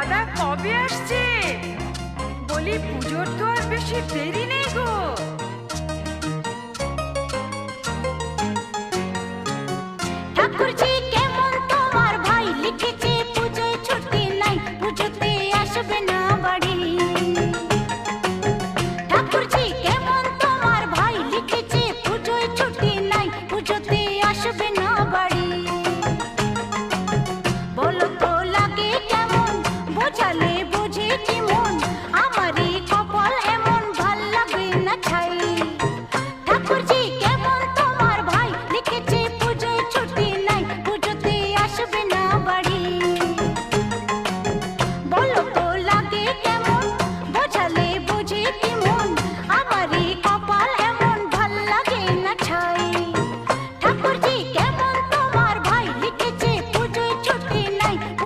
কবে আসছে? বলি পুজোর তো আর বেশি দেরি নেই গো। ঠাকুরজি चले